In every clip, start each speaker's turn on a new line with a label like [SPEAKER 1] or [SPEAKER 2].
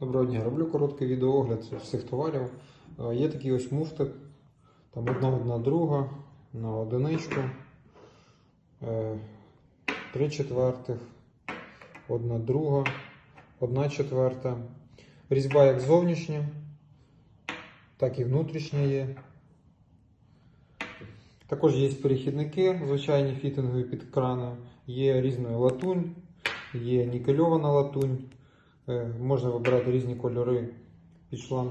[SPEAKER 1] Доброго дня, роблю короткий відеоогляд всіх товарів. Е, Є такі ось муфти, там одна одна друга на одиничку, е, три четвертих, одна друга, одна четверта. Різьба як зовнішня, так і внутрішня є. Також є перехідники, звичайні фітингові під крани, є різної латунь, є нікельована латунь. Е, Можна вибирати різні кольори під шланг.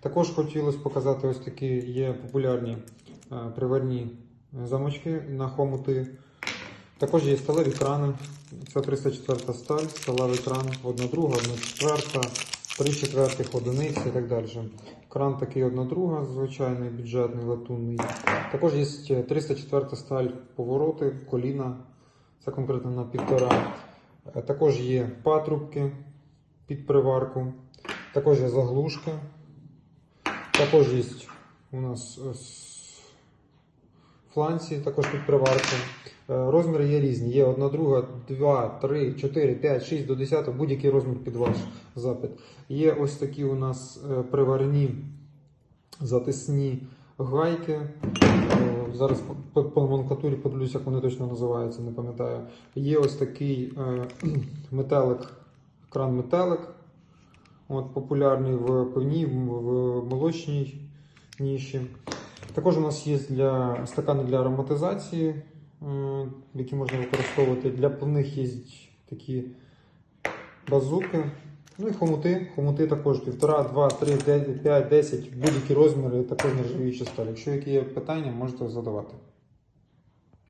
[SPEAKER 1] Також хотілося показати ось такі є популярні е, приварні замочки на хомути. Також є сталеві крани. Це 304 сталь, сталевий кран, одна друга, одна четверта, три четвертих, одиниць і так далі. Кран такий одна друга, звичайний бюджетний латунний. Також є 304 сталь повороти, коліна. Це конкретно на півтора. Е, Також є патрубки під приварку. Також є заглушка. Також є у нас е, фланці, також під приварку. Е, Розміри є різні. Є одна друга, 2, 3, 4, 5, 6 до 10, будь-який розмір під ваш запит. Є ось такі у нас е, приварні затисні гайки. Зараз по, по номенклатурі подивлюсь, як вони точно називаються, не пам'ятаю. Є ось такий метелик, кран метелик. От, популярний в пивній, в молочній ніші. Також у нас є для, стакани для ароматизації, е, які можна використовувати. Для пивних є такі базуки. Ну і хомути. Хомути також 1,5, 2, 3, 5, 10, будь-які розміри, також нержавіючі сталі. Якщо які є питання, можете задавати.